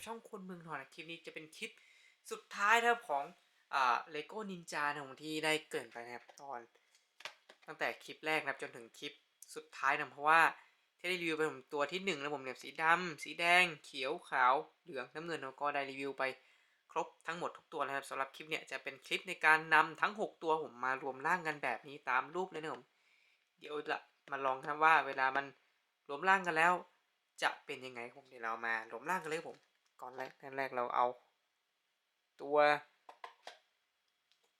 กับช่องคนเมืองนอนคลิปนี้จะเป็นคลิปสุดท้ายนะครับของอ่าเลโก้นินจานะผมที่ได้เกินไปนะครับตอน ตั้งแต่คลิปแรกนะครับจนถึงคลิปสุดท้ายนะเพราะว่าที่ได้รีวิวไปผมตัวที่หนึ่งแล้วผมเนี่ยสีดำสีแดง เขียวขาวเหลืองน้ำเงินแล้วก็ได้รีวิวไปครบทั้งหมดทุกตัวแล้วครับสำหรับคลิปเนี่ยจะเป็นคลิปในการนำทั้ง 6 ตัวผมมารวมร่างกันแบบนี้ตามรูปเลยนะผมเดี๋ยวจะมาลองครับว่าเวลามันรวมร่างกันแล้ว จะเป็นยังไงผมเดี๋ยวเรามารวมร่างกันเลยผม ก่อนแรกแรกเราเอา ตัว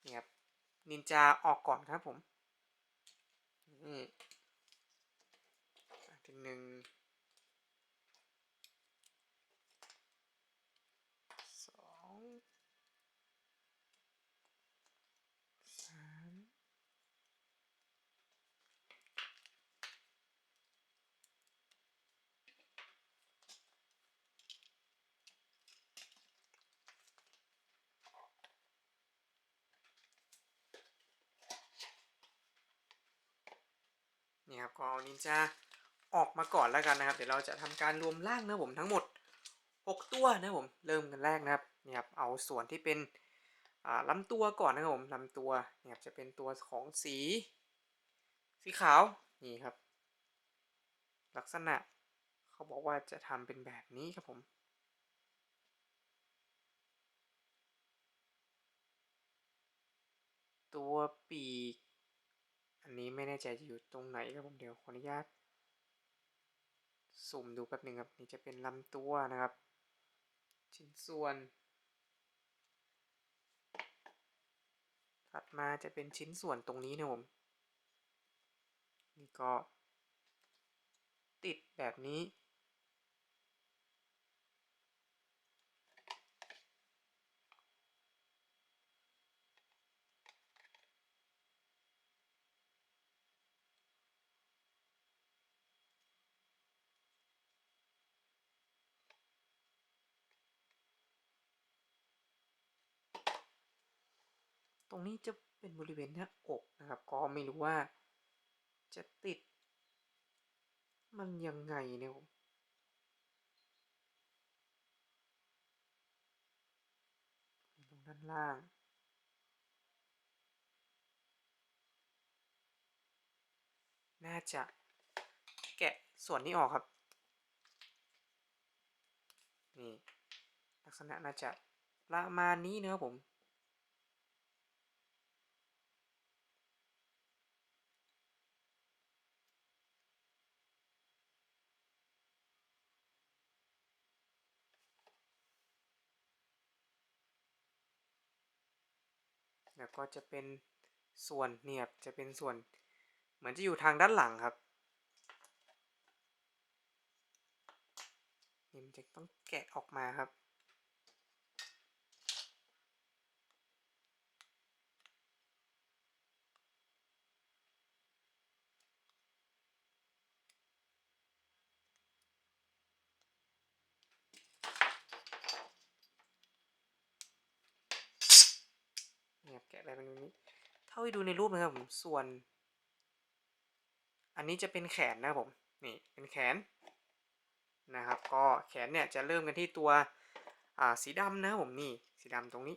นี่ครับนินจาออกก่อนครับผมนี่อันที่หนึ่งสองสามนี่ ครับก็เอานินจาออกมาก่อนแล้วกันนะครับ เดี๋ยวเราจะทำการรวมร่างนะผมทั้งหมด 6 ตัวนะผมเริ่มกันแรกนะครับนี่ครับเอาส่วนที่เป็นอ่าลำตัวก่อนนะครับผมลำตัวเนี่ยครับจะเป็นตัวของสี สีขาวนี่ครับ ลักษณะเขาบอกว่าจะทำเป็นแบบนี้ครับผมตัวปีก นี้ไม่แน่ใจจะอยู่ตรงไหนครับผมเดี๋ยวขออนุญาตสุ่มดูแป๊บหนึ่งครับนี่จะเป็นลำตัวนะครับ ชิ้นส่วน ถัดมาจะเป็นชิ้นส่วนตรงนี้นะผมนี่ก็ ติดแบบนี้ ตรงนี้จะเป็นบริเวณหน้าอกนะครับ ก็ไม่รู้ว่า จะติด มันยังไงเนี่ยผมตรงด้านล่างน่าจะแกะส่วนนี้ออกครับ นี่ ลักษณะน่าจะประมาณนี้เนะผม แล้วก็จะเป็นส่วนเนี่ยครับจะเป็นส่วน เหมือนจะอยู่ทางด้านหลังครับนี่มันจะต้องแกะออกมาครับเนี่ยครับ แกะไปเป็นแบบนี้ เท่าที่ดูในรูปนะครับผมส่วน อันนี้จะเป็นแขนนะครับผมนี่เป็นแขนนะครับ ก็แขนเนี่ยจะเริ่มกันที่ตัวสีดำนะครับผมนี่สีดำตรงนี้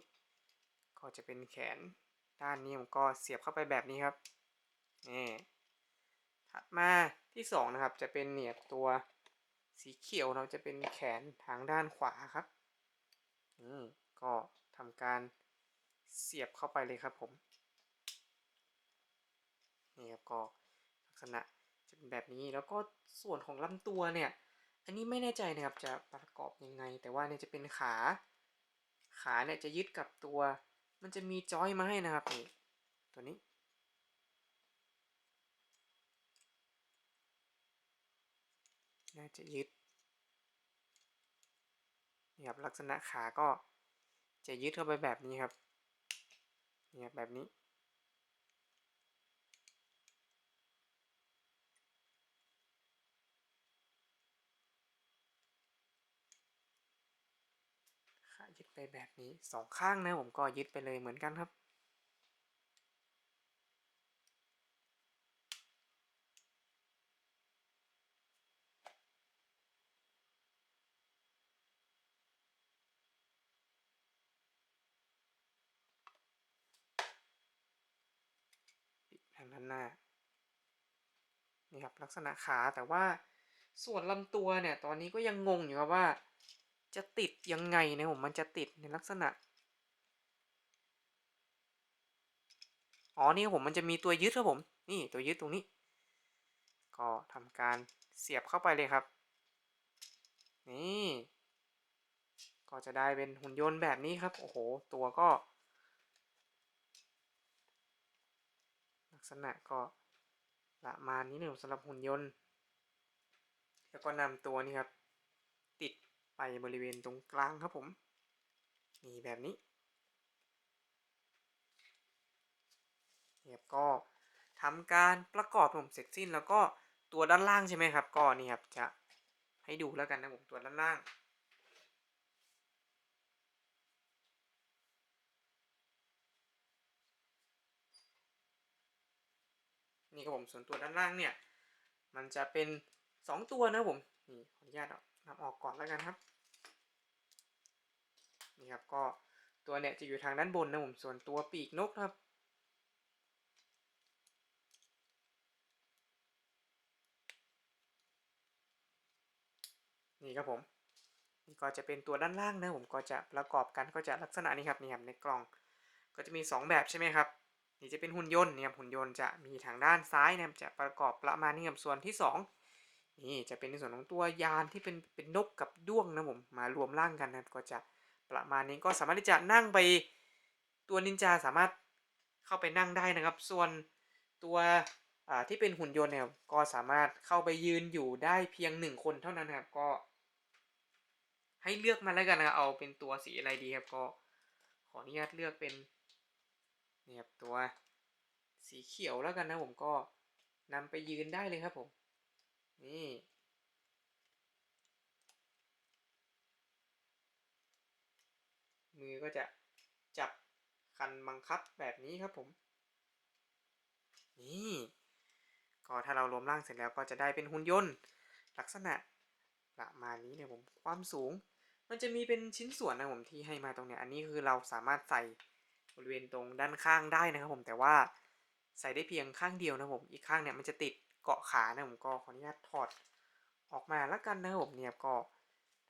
ก็จะเป็นแขนด้านนี้ผมก็เสียบเข้าไปแบบนี้ครับนี่ถัดมาที่สองนะครับจะเป็นเนี่ยตัวสีเขียวเราจะเป็นแขนทางด้านขวาครับนี่ก็ทำการ เสียบเข้าไปเลยครับผม นี่ครับก็ลักษณะจะเป็นแบบนี้แล้วก็ส่วนของลำตัวเนี่ย อันนี้ไม่แน่ใจนะครับจะประกอบยังไง แต่ว่าเนี่ยจะเป็นขา ขาเนี่ยจะยึดกับตัว มันจะมีจอยมาให้นะครับนี่ตัวนี้น่าจะยึดนี่ครับลักษณะขาก็จะยึดเข้าไปแบบนี้ครับ นี่ยแบบนี้ขายึดไปแบบนี้สองข้างนะผมก็ยึดไปเลยเหมือนกันครับา นหน้านี่ครับลักษณะขาแต่ว่าส่วนลำตัวเนี่ยตอนนี้ก็ยังงงอยู่ครับว่า จะติดยังไงนะผมมันจะติดในลักษณะอ๋อนี่ผมมันจะมีตัวยึดครับผมนี่ตัวยึดตรงนี้ ก็ทำการเสียบเข้าไปเลยครับ นี่ ก็จะได้เป็นหุ่นยนต์แบบนี้ครับ โอ้โห ตัวก็ ลักษ ณะก็ประมาณนี้หนึ่งสำหรับหุ่นยนต์ แล้วก็นำตัวนี้ครับ ติดไปบริเวณตรงกลางครับผม นี่แบบนี้เนี่ยก็ทำการประกอบผมเสร็จสิ้นแล้วก็ตัวด้านล่างใช่ไหมครับ ก็นี่ครับจะให้ดูแล้วกันนะผมตัวด้านล่าง นี่ครับผมส่วนตัวด้านล่างเนี่ย มันจะเป็น 2 ตัวนะผมนี่ขออนุญาตนำออกก่อนแล้วกันครับนี่ครับก็ตัวเนี่ยจะอยู่ทางด้านบนนะผมส่วนตัวปีกนกครับนี่ครับผมนี่ก็จะเป็นตัวด้านล่างนะผมก็จะประกอบกันก็จะลักษณะนี้ครับนี่ครับในกล่องก็จะมี 2 แบบใช่ไหมครับ นี่จะเป็นหุ่นยนต์เนี่ยหุ่นยนต์จะมีทางด้านซ้ายนะครับจะประกอบประมาณนี้ครับส่วนที่ 2 นี่จะเป็นในส่วนของตัวยานที่เป็นเป็นนกกับด้วงนะผมมารวมร่างกันนะครับก็จะประมาณนี้ก็สามารถที่จะนั่งไปตัวนินจาสามารถเข้าไปนั่งได้นะครับ ส่วนตัวที่เป็นหุ่นยนต์เนี่ยก็สามารถเข้าไปยืนอยู่ได้เพียงหนึ่งคนเท่านั้นครับก็ให้เลือกมาแล้วกันนะเอาเป็นตัวสีอะไรดีครับก็ขออนุญาตเลือกเป็น นี่ครับตัวสีเขียวแล้วกันนะผมก็นำไปยืนได้เลยครับผม นี่มือก็จะจับคันบังคับแบบนี้ครับผม นี่ ก็ถ้าเรารวมร่างเสร็จแล้วก็จะได้เป็นหุ่นยนต์ ลักษณะประมาณนี้เนี่ยผมความสูง มันจะมีเป็นชิ้นส่วนนะผมที่ให้มาตรงเนี้ยอันนี้คือเราสามารถใส่ บริเวณตรงด้านข้างได้นะครับผมแต่ว่าใส่ได้เพียงข้างเดียวนะผมอีกข้างเนี่ยมันจะติดเกาะขานะผมก็ขออนุญาตถอดออกมาแล้วกันนะครับผมเนี่ยก็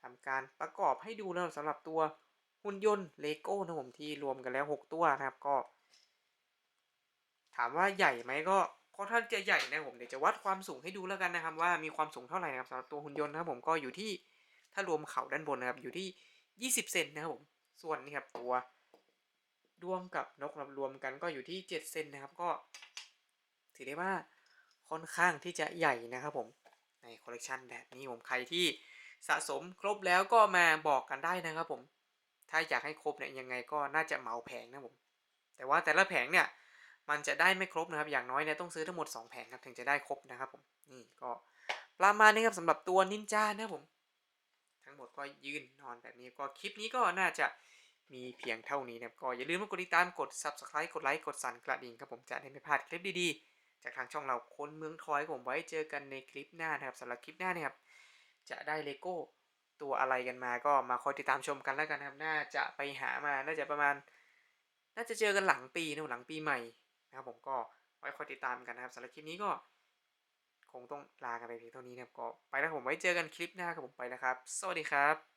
ทำการประกอบให้ดูแล้วสำหรับตัวหุ่นยนต์เลโก้นะผมที่รวมกันแล้ว 6 ตัวนะครับก็ ถามว่าใหญ่ไหมก็ก็ถ้าจะใหญ่นะผมเดี๋ยวจะวัดความสูงให้ดูแล้วกันนะครับ ว่ามีความสูงเท่าไหร่นะครับสำหรับตัวหุ่นยนต์นะครับผมก็อยู่ที่ถ้ารวมเข่าด้านบนนะครับอยู่ที่ 20 เซนนะครับผมส่วนนี่ครับตัว ด้วงกับนกรวมกันก็อยู่ที่ 7 เซนนะครับก็ ถือได้ว่าค่อนข้างที่จะใหญ่นะครับผมในคอลเลกชันแบบนี้ผมใครที่สะสมครบแล้วก็มาบอกกันได้นะครับผม ถ้าอยากให้ครบเนี่ยยังไงก็น่าจะเหมาแผงนะผม แต่ว่าแต่ละแผงเนี่ยมันจะได้ไม่ครบนะครับ อย่างน้อยเนี่ยต้องซื้อทั้งหมด 2 แผงครับถึงจะได้ครบนะครับผม นี่ก็ประมาณนี้ครับสำหรับตัวนินจานะครับผม ทั้งหมดก็ยืนนอนแบบนี้ก็คลิปนี้ก็น่าจะ มีเพียงเท่านี้นะครับก็อย่าลืมกดติดตามกด subscribe กดไลค์กดสั่นกระดิ่งครับผมจะได้ไม่พลาดคลิปดีๆ จากทางช่องเราคนเมืองทอยผมไว้เจอกันในคลิปหน้านะครับสำหรับคลิปหน้าเนี่ยครับจะได้เลโก้ตัวอะไรกันมาก็มาคอยติดตามชมกันแล้วกันนะครับน่าจะไปหามาน่าจะประมาณ น่าจะเจอกันหลังปีนะหลังปีใหม่นะครับผมก็ไว้คอยติดตามกันนะครับสำหรับคลิปนี้ก็ คงต้องลากันไปเพียงเท่านี้นะครับก็ไปแล้วผมไว้เจอกันคลิปหน้าครับผมไปนะครับ สวัสดีครับ